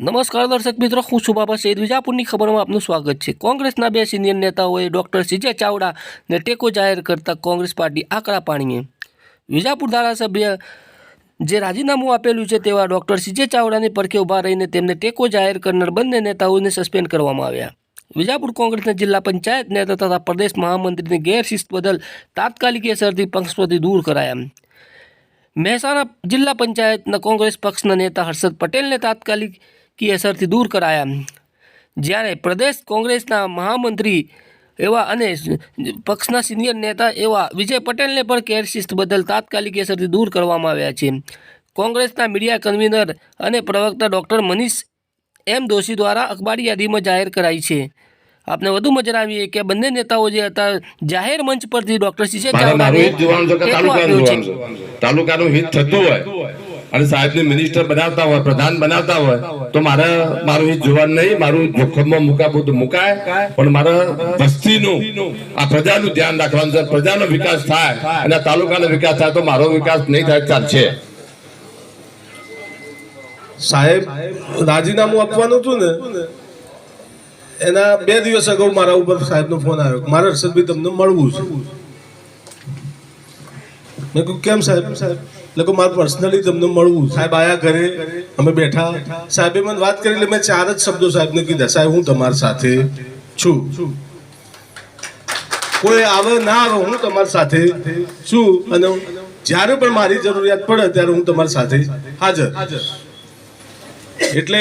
નમસ્કાર દર્શક મિત્રો, હું છું સૈદ વિજાપુરની ખબરમાં આપનું સ્વાગત છે. કોંગ્રેસના બે સિનિયર નેતાઓએ ડોક્ટર સીજે ચાવડાને ટેકો જાહેર કરતા કોંગ્રેસ પાર્ટી આકરા પાણીએ વિજાપુર ધારાસભ્ય જે રાજીનામું આપેલું છે તેવા ડોક્ટર સીજે ચાવડાની પરખે ઊભા રહીને તેમને ટેકો જાહેર કરનાર બંને નેતાઓને સસ્પેન્ડ કરવામાં આવ્યા. વિજાપુર કોંગ્રેસના જિલ્લા પંચાયત નેતા તથા પ્રદેશ મહામંત્રીની ગેરશિસ્ત બદલ તાત્કાલિક અસરથી પક્ષમાંથી દૂર કરાયા. મહેસાણા જિલ્લા પંચાયતના કોંગ્રેસ પક્ષના નેતા હર્ષદ પટેલને તાત્કાલિક કી અસરથી દૂર કરાયા. જ્યારે પ્રદેશ કોંગ્રેસના મહામંત્રી એવા અને પક્ષના સિનિયર નેતા એવા વિજય પટેલને પણ કેરશિસ્ત બદલ તાત્કાલિક અસરથી દૂર કરવામાં આવ્યા છે. કોંગ્રેસના મીડિયા કન્વીનર અને પ્રવક્તા ડૉક્ટર મનીષ એમ દોશી દ્વારા અખબારી યાદીમાં જાહેર કરાઈ છે. આપને વધુમાં જણાવીએ કે બંને નેતાઓ જે હતા જાહેર મંચ પરથી ડૉક્ટર છે? તાલુકાનું હિત થતું હોય અને સાહેબને મિનિસ્ટર બનાવતા હોય, પ્રધાન બનાવતા હોય, તો મારે મારું હિત જોવાનું નહીં, મારું જોખમમાં મુકાવું તો મુકાય. પણ મારે વસ્તીનું, આ પ્રજાનું ધ્યાન રાખવાનું છે. પ્રજાનો વિકાસ થાય અને તાલુકાનો વિકાસ થાય તો મારો વિકાસ નહીં થાય, ચાલશે. સાહેબ, રાજીનામું આપવાનું હતું ને, એના બે દિવસ અગાઉ મારા ઉપર સાહેબનો ફોન આવ્યો મારે હર્ષદભાઈ તમને મળવું છે. મેં કહ્યું કેમ સાહેબ સાહેબ? એટલે કે મારે પર્સનલી તમને મળવું. સાહેબ આયા ઘરે. અમે બેઠા. સાહેબે મને વાત કરી એટલે મેં ચાર જ શબ્દો સાહેબને કીધા. સાહેબ હું તમારી સાથે છું. કોઈ આવે ના આવે હું તમારી સાથે છું. અને જ્યારે પણ મારી જરૂરિયાત પડે ત્યારે હું તમારી સાથે હાજર. એટલે